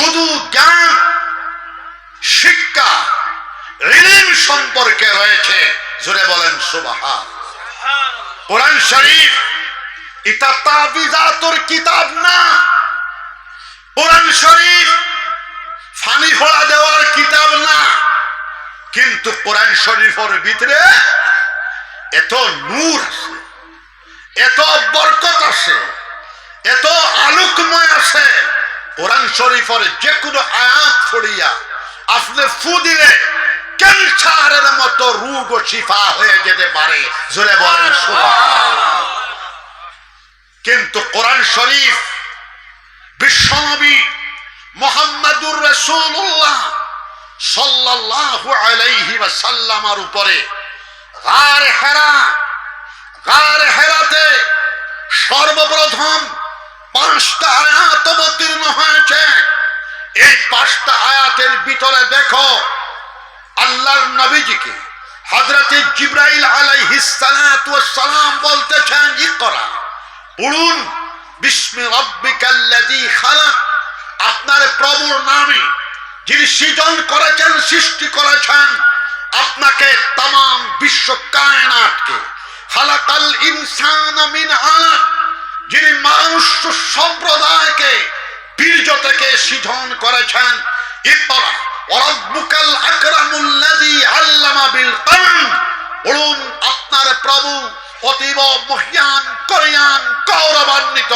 শুধু জ্ঞান, শিক্ষা ঋণ সম্পর্কে রয়েছে। জোরে বলেন, সুবাহান। কোরআন শরীফ এটা তাবিজাতুর কিতাব না। কোরআন শরীফ, ফানি ফোড়া দেওয়ার কিতাব না। কিন্তু কোরআন শরীফের ভিতরে এত নূর আছে, এত বরকত আছে, এত আলোকময় আছে কোরআন শরীফের যে কোনো আয়াত পড়িয়া আপনি ফু দিলে ক্যান্সারের মতো রোগ ও শিফা হয়ে যেতে পারে? জোরে বলেন কিন্তু কোরআন শরীফ বিশ্বনবী মোহাম্মদুর রসুল্লাহ সাল্লাল্লাহু আলাইহি ওয়াসাল্লামার উপরে গার হেরা গার হেরাতে সর্বপ্রথম পাঁচটা আয়াত অবতীর্ণ হয়েছে। এই পাঁচটা আয়াতের ভিতরে দেখো, আল্লাহর নবীজিকে হজরত জিব্রাইল আলাইহিস সালাতু ওয়াস সালাম বলতেছেন পড়ুন, বিস্মি রব্বিকাল্লাযী খালাক। আপনার প্রভুর নামে যিনি সৃজন করেছেন, সৃষ্টি করেছেন, আপনাকে তাম বিশ্ব কায়নাতকে খালাকাল ইনসান মিন আলাক। যিনি মানুষ সম্প্রদায়কে বীর্য থেকে সিধন করেছেন আল্লামা বিল আপনার প্রভু অতীব মহিয়ান, করিয়ান গৌরবান্বিত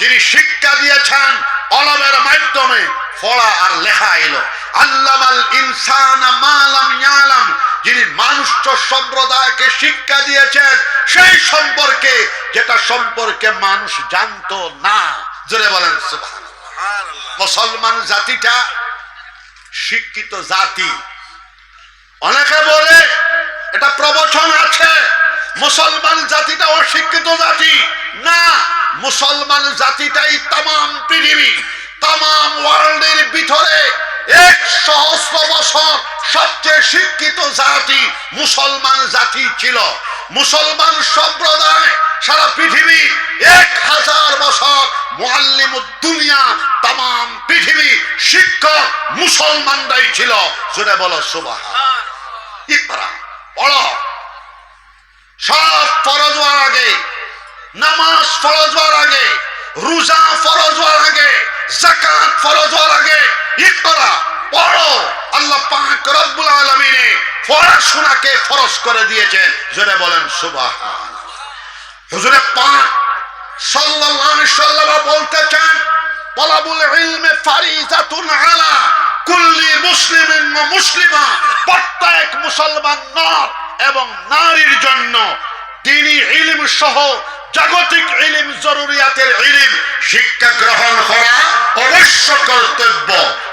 যিনি শিক্ষা দিয়েছেন অলমের মাধ্যমে পড়া আর লেখা এলো। আল্লামাল ইনসান মালাম ইয়ালাম, যিনি মানুষ সম্প্রদায়কে শিক্ষা দিয়েছেন, সেই সম্পর্কে, যেটা সম্পর্কে মানুষ জানতো না। জোরে বলেন মুসলমান জাতিটা শিক্ষিত জাতি। অনেকে বলে, এটা প্রবচন আছে। মুসলমান জাতিটা অশিক্ষিত জাতি। না, মুসলমান জাতিটাই তাম পৃথিবী তাম ওয়ার্ল্ডের ভিতরে এক সহস্র বছর সবচেয়ে শিক্ষিত জাতি মুসলমান জাতি ছিল। মুসলমান সম্প্রদায় সারা পৃথিবী এক হাজার বছর দুনিয়া তাম পৃথিবী শিক্ষক মুসলমানরাই ছিল। জোরে বলো সুবাহ ইকরা পড়ো সব ফরজ হওয়ার আগে, নামাজ ফরজ হওয়ার আগে, রোজা ফরজ হওয়ার আগে জাকাত ফরজ হওয়ার আগে ইকরা পড়ো। আল্লাহ পাক রব্বুল আলামিনে পড়াশোনাকে ফরজ করে দিয়েছেন। জোরে বলেন সুবহান হুজুরে পাক সাল্লাল্লাহু আলাইহি সাল্লাম বলতেছেন, তলাবুল ইলমে ফারিজাতুন আলা কুল্লি মুসলিমিন ওয়া মুসলিমা। প্রত্যেক মুসলমান নর এবং নারীর জন্য তিনি ইলম সহ জাগতিক ইলিম জরুরিয়াতের ইলিম শিক্ষা গ্রহণ করা অবশ্য কর্তব্য।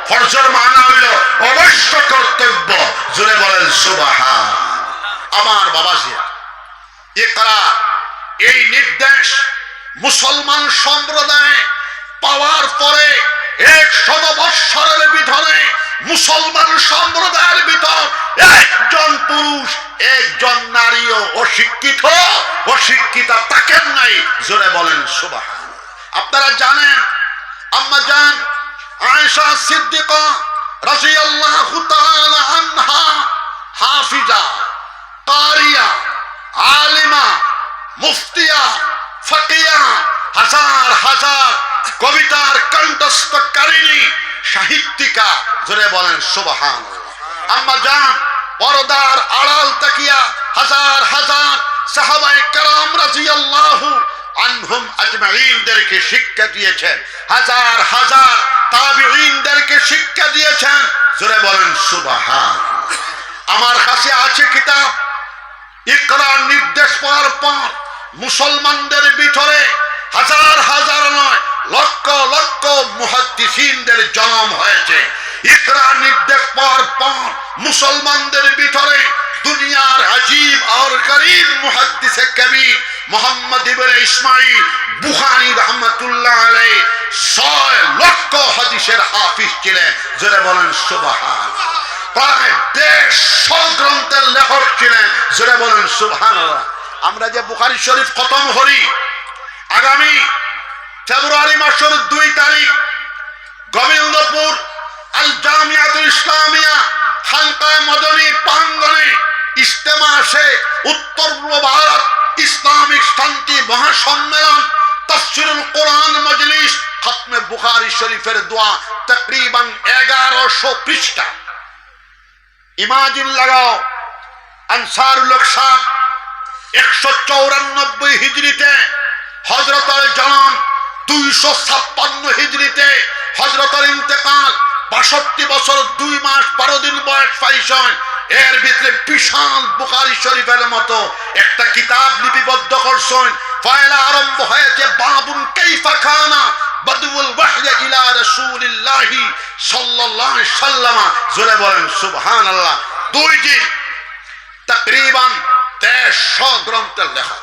ফরজর মানা হইল অবশ্য কর্তব্য। জুড়ে বলেন সুবাহা আমার বাবাজিরা ইকরা, এই নির্দেশ মুসলমান সম্প্রদায় পাওয়ার পরে এক শত বৎসরের ভিতরে মুসলমান সম্প্রদায়ের ভিতর একজন পুরুষ, একজন নারীও অশিক্ষিত অশিক্ষিত তাকেন নাই। জোরে বলেন সুবাহ আপনারা জানেন, আম্মা জান, আয়েশা সিদ্দিকা রাদিয়াল্লাহু তাআলা আনহা, হাফিজা, কারিয়া, আলিমা, মুফতিয়া, ফকিয়া, হাজার হাজার কবিতার কণ্ঠস্থকারিণী ভূমিকা জোরে বলেন সুবহান আম্মা জান, পরদার আড়াল তাকিয়া হাজার হাজার সাহাবায়ে কারাম রাদিয়াল্লাহু আনহুম আজমাইনদেরকে শিক্ষা দিয়েছেন। হাজার হাজার তাবিঈনদেরকে শিক্ষা দিয়েছেন। জোরে বলেন সুবহান আমার কাছে আছে কিতাব। ইকরার নির্দেশ পাওয়ার পর মুসলমানদের ভিতরে হাজার হাজার নয় লক্ষ লক্ষ মুহাদ্দিসিনদের জন্ম হয়েছে। ইকরার নির্দেশ পাওয়ার পর মুসলমানদের ভিতরে দুনিয়ার আজীব আর করিম মুহাদ্দিসে কবি মোহাম্মদ ইবনে ইসমাইল বুখারী রহমাতুল্লাহ আলাইহি ছয় লক্ষ হাদিসের হাফিজ ছিলেন। জোরে বলেন সুবহান প্রায় দেড়শো গ্রন্থের লেখক ছিলেন। জোরে বলেন সুবহান আমরা যে বুখারি শরীফ খতম করি, আগামী ফেব্রুয়ারি মাসের দুই তারিখ গোবিন্দপুর আল জামিয়াতুল ইসলামিয়া হালকায় মদনী প্রাঙ্গণে ইস্তেমা আসে উত্তর পূর্ব ভারত ইসলামিক শান্তি মহাসম্মেলন তফসিরুল কোরআন মজলিস খতমে বুখারী শরীফের দোয়া তকরিবান এগারোশো পৃষ্ঠা। ইমাজিন লাগাও, আনসারুল সাহ একশো চৌরানব্বই হিজড়িতে হজরতের জনম দুইশো ছাপ্পান্ন হিজড়িতে হজরতের ইন্তেকাল, বাষট্টি বছর, দুই মাস, বারো দিন বয়স পাইছেন এর ভিতরে বিশাল বুখারি শরীফের মতো একটা কিতাব লিপিবদ্ধ করছেন। পয়লা আরম্ভ হয়েছে, বাবুন কাইফা খানা বদউল ওয়াহয়া ইলা রাসূলিল্লাহি সাল্লাল্লাহু আলাইহি সাল্লামা। জোরে বলেন, সুবহানাল্লাহ। দুই দিন, তকরিবান দেড়শো গ্রন্থের লেখা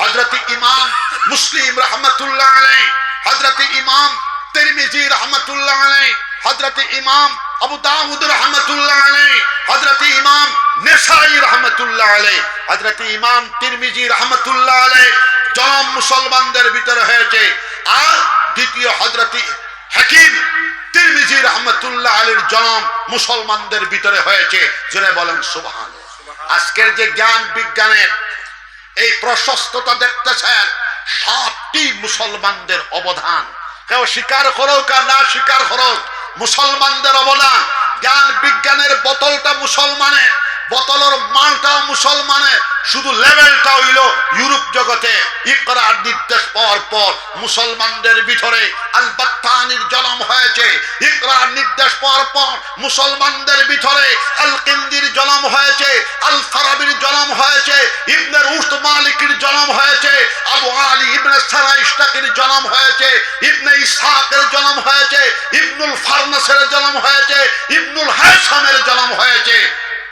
হজরত ইমাম মুসলিম রহমতুল্লাহ আলাই হজরত ইমাম তিরমিজি রহমতুল্লাহ আলাই হজরত ইমাম আবু দাউদ রহমতুল্লাহ আলাই হজরত ইমাম নেসাই রহমতুল্লাহ আলাই হজরত ইমাম তিরমিজি রহমতুল্লাহ আলাই জনম মুসলমানদের ভিতরে হয়েছে। আর দ্বিতীয় হজরত হাকিম তিরমিজি রহমতুল্লাহ আলীর জনম মুসলমানদের ভিতরে হয়েছে। জোরে বলেন সুবহান আজকের যে জ্ঞান বিজ্ঞানের এই প্রশস্ততা দেখতেছেন সবটি মুসলমানদের অবদান। কেউ স্বীকার করুক আর না স্বীকার করুক, মুসলমানদের অবদান। জ্ঞান বিজ্ঞানের বোতলটা মুসলমানের। বোতলের মালটাও মুসলমানের, শুধু লেভেলটা হইল ইউরোপ জগতে। ইকরার নির্দেশ পাওয়ার পর মুসলমানদের ভিতরে আল বাত্তানির জন্ম হয়েছে। ইকরার নির্দেশ পাওয়ার পর মুসলমানদের ভিতরে আল কিন্দির জন্ম হয়েছে আল ফারাবির জন্ম হয়েছে, ইবনে উস্ত মালিকের জন্ম হয়েছে, আবু আলী ইবনে সারা জন্ম হয়েছে, ইবনে ইসহাকের জন্ম হয়েছে, ইবনুল ফারনাসের জন্ম হয়েছে, ইবনুল হাসামের জন্ম হয়েছে।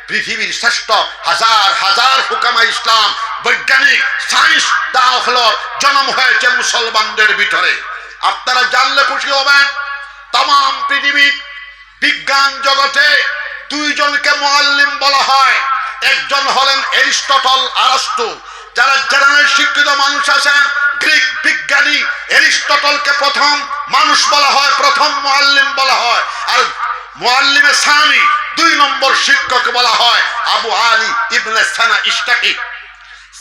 পৃথিবীর শ্রেষ্ঠ হাজার হাজার হুকামা ইসলাম বৈজ্ঞানিক সায়েন্স দাখলর জন্ম হয়েছে মুসলমানদের ভিতরে। আপনারা জানলে খুশি হবেন তাম পৃথিবীর বিজ্ঞান জগতে দুইজনকে মোয়াল্লিম বলা হয়। একজন হলেন এরিস্টটল, আরস্তু, যারা জেনারেল শিক্ষিত মানুষ আছেন, গ্রিক বিজ্ঞানী এরিস্টটলকে প্রথম মানুষ বলা হয়, প্রথম মোয়াল্লিম বলা হয়। আর মোয়াল্লিমে সানি দুই নম্বর শিক্ষক বলা হয় আবু আলী ইবনে সানা ইস্তাকি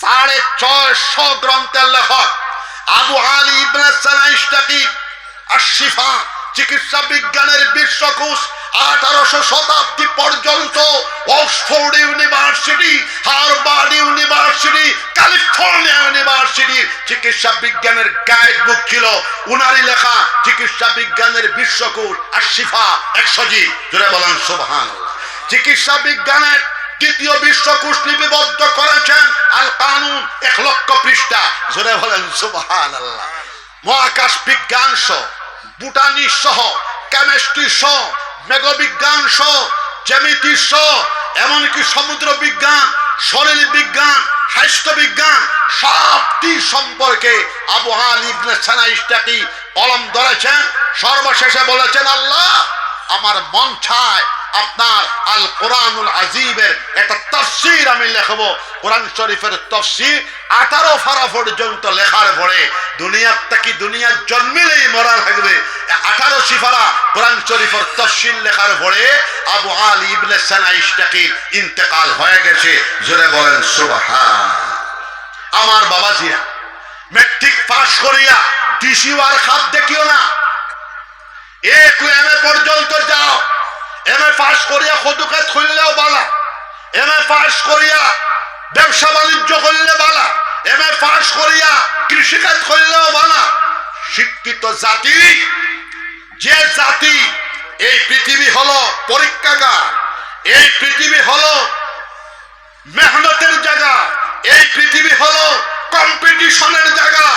সাড়ে ছয়শো গ্রন্থের লেখক আবু আলী ইবনে সানা ইস্তাকি আর শিফা চিকিৎসা বিজ্ঞানের বিশ্বকোষ আঠারোশো শতাব্দী পর্যন্ত Oxford University Harvard University, California University চিকিৎসা বিজ্ঞানের গাইড বুক ছিল। উনারই লেখা চিকিৎসা বিজ্ঞানের বিশ্বকোষ আর শিফা একশজি জোরে বলেন সোভান চিকিৎসা বিজ্ঞানের দ্বিতীয় বিশ্বকোষ লিপিবদ্ধ করেছেন আল কানুন এক লক্ষ পৃষ্ঠা। জোরে বলেন সুবহান আল্লাহ মহাকাশ বিজ্ঞান সহ বুটানি সহ, কেমিস্ট্রি সহ, মেঘবিজ্ঞান সহ, জ্যামিতি সহ, এমনকি সমুদ্র বিজ্ঞান শরীর বিজ্ঞান স্বাস্থ্য বিজ্ঞান, সবটি সম্পর্কে আবু হাল ইবনে সানা ইস্তাকি কলম ধরেছেন। সর্বশেষে বলেছেন, আল্লাহ, আমার মন চায় আপনার আল কোরআনুল আজিবের একটা তফসির আমি লেখবো। কোরআন শরীফের তফসির আঠারো ফারা পর্যন্ত লেখার পরে দুনিয়ার থেকে দুনিয়ার জন্মিলেই মরা লাগবে আঠারো সিফারা কোরআন শরীফের তফসিল লেখার পরে আবু আল ইবনে সানা ইস্তাকির ইন্তেকাল হয়ে গেছে। জোরে বলেন, সুবহান। আমার বাবাজিরা মেট্রিক পাস করিয়া টিসি আর খাপ দেখিও না। এক এম পর্যন্ত যাও। এম এ পাস করিয়া সদুকে খুললেও বালা। এম এ পাস করিয়া ব্যবসা বাণিজ্য করলে বালা। এম এ পাস করিয়া কৃষিকাজ করলেও বালা। শিক্ষিত জাতি, যে জাতি এই পৃথিবী হলো পরীক্ষাগার, এই পৃথিবী হলো মেহনতের জায়গা, এই পৃথিবী হলো কম্পিটিশনের জায়গা,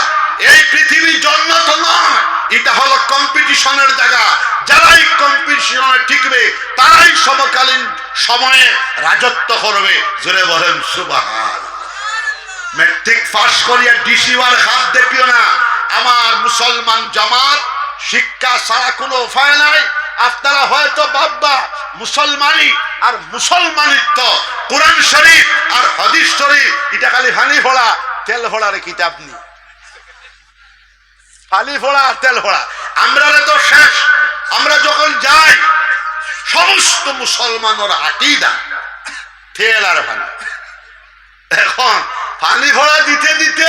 এই পৃথিবী জন্নত নয়। এটা হলো কম্পিটিশনের জায়গা। যারাই কম্পিটিশনে টিকবে, তারাই সমকালীন সময়ে রাজত্ব করবে। জোরে বলেন, সুবাহান। মেট্রিক পাস করিয়া ডিসিওয়ার হাত দেখিও না। আমার মুসলমান জামাত, শিক্ষা ছাড়া কোনো উপায় নাই। আপনারা হয়তো বাব্বা মুসলমানি আর মুসলমানিত্ব, কোরআন শরীফ আর হদিস শরীফ, এটা খালি হানি ফোড়া তেল ফোড়ার কিতাব নি ফালি ফোড়া আর তেল ফোড়া। আমরা তো শেষ। আমরা যখন যাই, সমস্ত মুসলমানের আকিদা তেল আর পানি এখন পানি ভরা দিতে দিতে,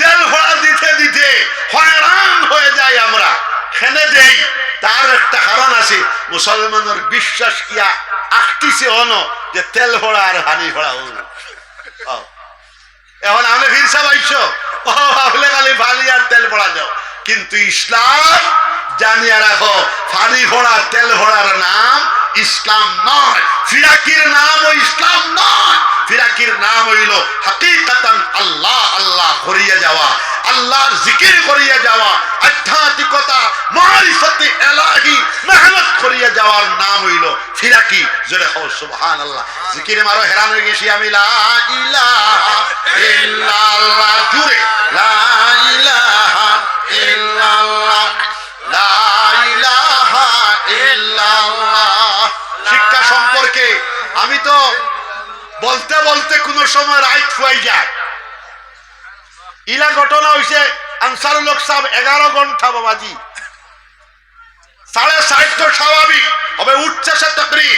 তেল ভরা দিতে দিতে হয়রান হয়ে যাই আমরা। খেনে দেই। তার একটা কারণ আছে, মুসলমানের বিশ্বাস কিয়া আঁকতিছে অন, যে তেল ভরা আর হানি ভরা হল এখন আমি ফিরসা পাইছো। ও, ভাবলে খালি ফালি আর তেল ভরা যাও। কিন্তু ইসলাম জানিয়া রাখো, ফানি ভরা, তেল ভরার নাম ইসলাম নয়। ফিরাকির নাম ও ইসলাম নয়। ফিরাকির নাম হইল হাকিকাতান আল্লাহ আল্লাহ করিয়া যাওয়া আল্লাহর জিকির করিয়া যাওয়া, আধ্যাত্মিকতা, মারিফতে এলাহি মেহনত করিয়া যাওয়ার নাম হইল ফিরাকি। জোরে হও সুবহান আল্লাহ জিকিরে মারো, হেরান হয়ে গেছি আমি। লা ইলাহা ইল্লাল্লাহ, জুড়ে। লা ইলাহা শিক্ষা সম্পর্কে আমি তো বলতে বলতে কোন সময় রাইট ফুয়াই যায়। ইলা ঘটনা হয়েছে আনসারুল হক সাহেব এগারো ঘণ্টা বাবাজি। সাড়ে ষাট তো স্বাভাবিক, হবে উঠছে সে তকরি।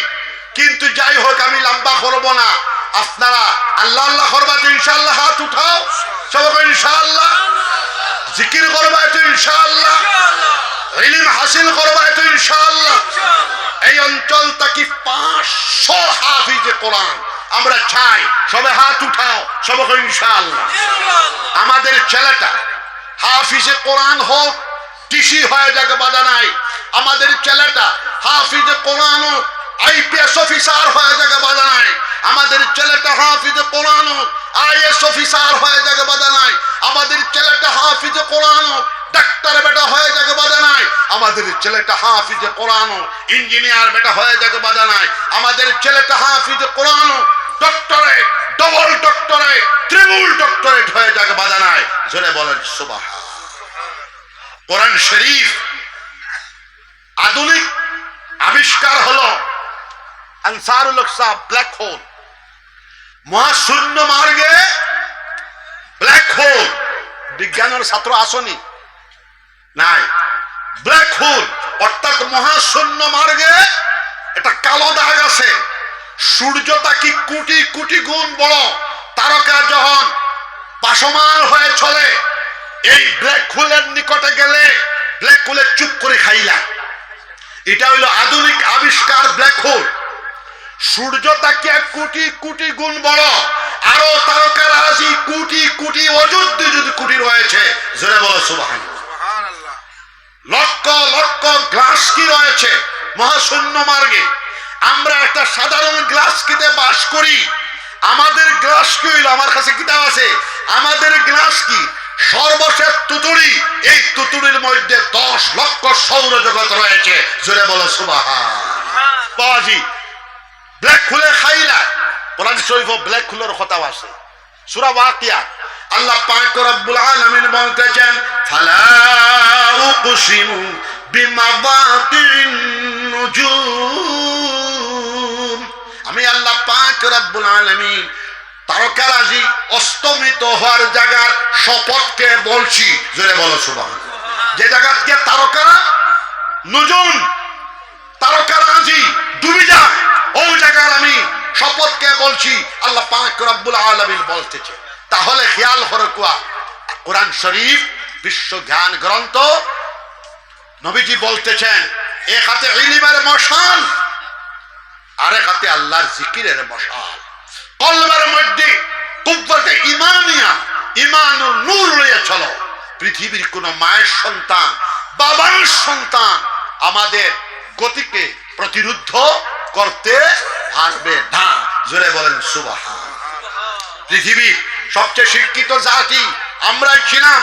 কিন্তু যাই হোক, আমি লম্বা করব না। আপনারা আল্লাহ আল্লাহ করবা ইনশাল্লাহ হাত উঠাও। সবাই ইনশাআল্লাহ জিকির করবা তো ইনশাআল্লাহ ইলিম হাসিল করবা তো ইনশাআল্লাহ এই অঞ্চল তাকি পাঁচশো হাফিজে কোরআন। আমরা চাই সবে হাত উঠাও সবাই ইনশাআল্লাহ। আমাদের ছেলেটা হাফিজে কোরআন হোক টিসি হয়ে যাকে বাধা নাই আমাদের ছেলেটা হাফিজে কোরআন হোক আইপিএস অফিসার হয়ে যাকে বাধা নাই আমাদের ছেলেটা হাফিজে কোরআন হোক আইএস অফিসার হয়ে যাকে বাধা নাই আমাদের ছেলেটা হাফিজে কোরআন হোক ডাক্তার বেটা হয়ে আমাদের ছেলেটা হাফিজে কোরআন হোক ইঞ্জিনিয়ার বেটা হয়ে যাকে বাধা নাই আমাদের ছেলেটা হাফিজে কোরআন হোক doctorate double doctorate triple doctorate হয়ে যাকে বাধা নাই জোরে বলেন সুবাহ কোরআন শরীফ আধুনিক, আবিষ্কার হলো আনসারুল ব্ল্যাক হোল। মহাশূন্য মার্গে ব্ল্যাক হোল। বিজ্ঞানের ছাত্র আসনি। নাই। ব্ল্যাক হোল, অর্থাৎ মহাশূন্য মার্গে এটা কালো দাগ আছে। সূর্যটা কি কোটি কোটি গুণ বড়? তারকা যখন পাশমান হয়ে চলে, এই ব্ল্যাক হোলের নিকটে গেলে ব্ল্যাক হোলে চুপ করে খাইলা। এটা হইল আধুনিক আবিষ্কার ব্ল্যাক হোল। সূর্যটাকে কোটি কোটি গুণ বড়? আরও তারকা রাশি কোটি কোটি অযুদ্ধ যদি কোটি রয়েছে জোরে বলো সুবাহান লক্ষ লক্ষ গ্লাস কি রয়েছে? মহাশূন্য মার্গে। আমরা একটা সাধারণ গ্লাস কিতে বাস করি। আমাদের গ্লাস কি হইল? আমার কাছে কিতাব আছে। আমাদের গ্লাস কি? সর্বশেষ তুতুড়ি এই তুতুড়ির মধ্যে দশ লক্ষ সৌরজগৎ রয়েছে। জোরে বলো সুবাহা ব্ল্যাক খুলে খাইলা। কোরআন শরীফ ব্ল্যাক খুলের কথা আছে। সূরা ওয়াকিয়া। আল্লাহ পাক রব্বুল আলামিন বলতেছেন, ফালা উকসিমু বিমাওয়াকিন নুজুম। আমি আল্লাহ পাক রব্বুল আলামিন তারকারাজি অস্তমিত হওয়ার জায়গার শপথকে বলছি। জোরে বলো সুবহান যে জায়গাতে তারকারা নুজুম, তারকারাজি ডুবে যায়, ওই জায়গার আমি শপথকে বলছি, আল্লাহ পাক রব্বুল আলামিন বলতেছে। তাহলে খেয়াল করে কুয়া, কোরআন শরীফ, বিশ্ব জ্ঞান গ্রন্থ, নবীজি বলতেছেন এক হাতে ইলিমের মশাল আরেক হাতে আল্লাহর জিকিরের মশাল। কলবের মধ্যে কুব্বতে ইমানিয়া ইমানুর নূর রয়ে চলো। পৃথিবীর কোন মায়ের সন্তান, বাবার সন্তান আমাদের গতিকে প্রতিরুদ্ধ করতে পারবে না। জোরে বলেন সুবাহ পৃথিবীর সবচেয়ে শিক্ষিত জাতি আমরাই ছিলাম।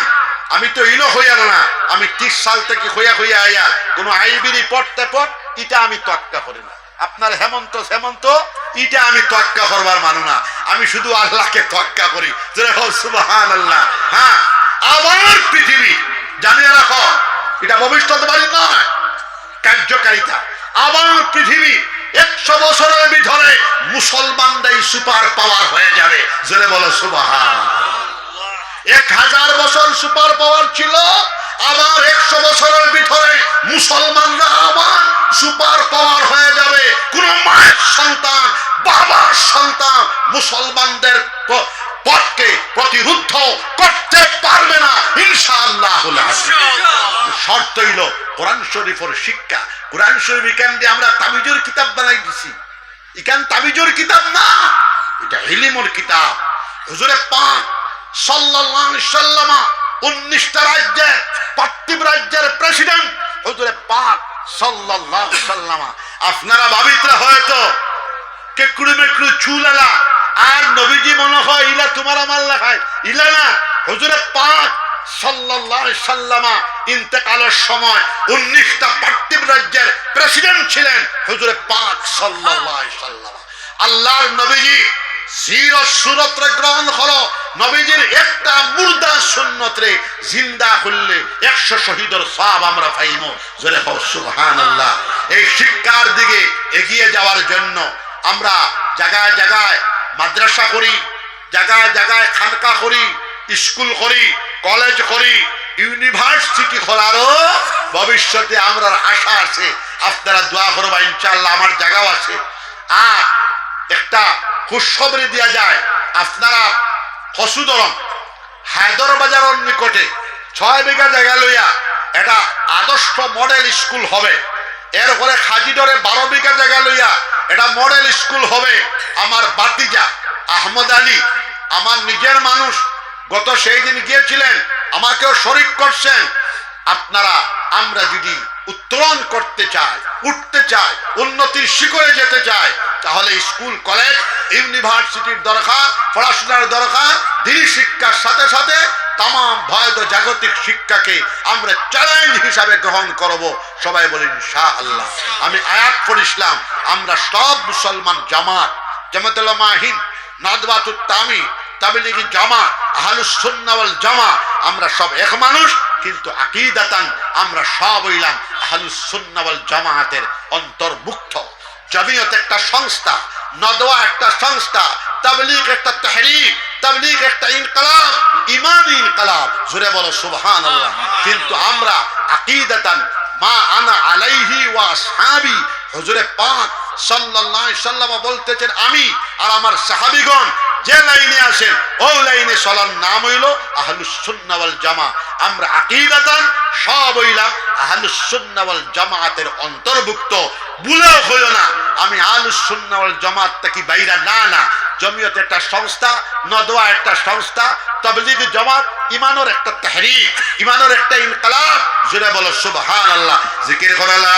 আমি তো ইনো হইয়া না, আমি ত্রিশ সাল থেকে হইয়া হইয়া আইয়া কোন আইবিরি পড়তে পড় এটা আমি তক্কা করি না। আপনার হেমন্ত হেমন্ত এটা আমি তক্কা করবার মানু না। আমি শুধু আল্লাহকে তক্কা করি। সুবাহান আল্লাহ হ্যাঁ আমার পৃথিবী, জানিয়ে রাখো, এটা ভবিষ্যৎ বাড়ি নয়, কার্যকারিতা। আবার পৃথিবী একশো বছরের ভিতরে মুসলমানরাই সুপার পাওয়ার হয়ে যাবে। জোরে বলো, সুবাহান। এক হাজার বছর সুপার পাওয়ার ছিল, আবার একশো বছরের ভিতরে মুসলমানরা আবার সুপার পাওয়ার হয়ে যাবে। কোন মায়ের সন্তান, বাবার সন্তান মুসলমানদের পথকে প্রতিরুদ্ধ করতে পারবে না ইনশাআল্লাহ শর্ত হইল কোরআন শরীফের শিক্ষা। কোরআন শরীফ এখান দিয়ে আমরা তাবিজুর কিতাব বানাই দিছি। এখান তাবিজুর কিতাব না, এটা হিলিমর কিতাব। হুজুরে পাক সাল্লাল্লাহু সাল্লামা উনিশটা রাজ্যের পার্থিব রাজ্যের প্রেসিডেন্ট হুজুরে পাক সাল্লাল্লাহু সাল্লামা। আপনারা ভাবিতরা হয়তো কেকুড়ি মেকুড়ি চুল এলা আর নবীজি মনে হয়, ইলা তোমার আমার লেখায়। ইলা না, হুজুরে পাক সাল্লামা ইন্তেকালের সময় উনিশটা রাজ্যের প্রেসিডেন্ট ছিলেন গ্রহণ একটা মুর্দা জিন্দা করলে একশো শহীদের সব আমরা পাইমো। জোরে হও সুবহানাল্লাহ। এই শিক্ষার দিকে এগিয়ে যাওয়ার জন্য আমরা জায়গায় জায়গায় মাদ্রাসা করি, জায়গায় জায়গায় খানকা করি স্কুল করি, কলেজ করি, ইউনিভার্সিটি খোলারও ভবিষ্যতে আমরা আশা আছে। আপনারা দোয়া করবা ইনশাল্লাহ আমার জায়গাও আছে। আর একটা খুশখবরি দেওয়া যায়, আপনারা কসুদরম হায়দর বাজারের নিকটে ছয় বিঘা জায়গা লইয়া এটা আদর্শ মডেল স্কুল হবে। এরপরে খাজিডরে বারো বিঘা জায়গা লইয়া এটা মডেল স্কুল হবে। আমার বাতিজা আহমদ আলী, আমার নিজের মানুষ গত সেই দিন গিয়েছিলেন, আমাকেও শরিক করছেন। আপনারা, আমরা যদি উত্তরণ করতে চাই, উঠতে চাই, উন্নতির শিখরে যেতে চাই, তাহলে স্কুল, কলেজ, ইউনিভার্সিটির দরকার, পড়াশোনার দরকার দিনী শিক্ষার সাথে সাথে তাম ভয়দ জাগতিক শিক্ষাকে আমরা চ্যালেঞ্জ হিসাবে গ্রহণ করব। সবাই বলেন শাহ আল্লাহ আমি আয়াত পড়িসলাম আমরা সব মুসলমান জামাত জামাতুল্লাহ মাহিন নাদবাতুত তামি তাবলিগি জামা, আহলুস সুন্নাহ ওয়াল জামা, আমরা সব এক মানুষ, কিন্তু আকীদাতান আমরা সব হইলাম আহলুস সুন্নাহ ওয়াল জামায়াতের অন্তর্ভুক্ত। জমিয়ত একটা সংস্থা, নদওয়া একটা সংস্থা, তাবলিগ একটা তাহরিক তাবলিগ একটা ইনকলাব, ইমানি ইনকলাব জুড়ে বলো সুবহানাল্লাহ। কিন্তু আমরা আকীদাতান, মা আনা আলাইহি ওয়া আসহাবি, হুজুরে পাক বলতেছেন, আমি আর আমার সাহাবীগণ যে লাইনে আসেন ওই লাইনে চলার নাম হইল আহলুস সুন্নাহ ওয়াল জামা। আমরা আকীদাতান সব হইলাম আহলুস সুন্নাহ ওয়াল জামাতের অন্তর্ভুক্ত। ভুলেও হইও না, আমি আহলুস সুন্নাহ ওয়াল জামাত থেকে বাইরা না না। জমিয়ত একটা সংস্থা নদোয়া একটা সংস্থা, তবলিগ জামাত, ইমানের একটা তাহরিক, ইমানের একটা ইনকলাব। জুড়ে বলো, সুবহানাল্লাহ। জিকির করো, লা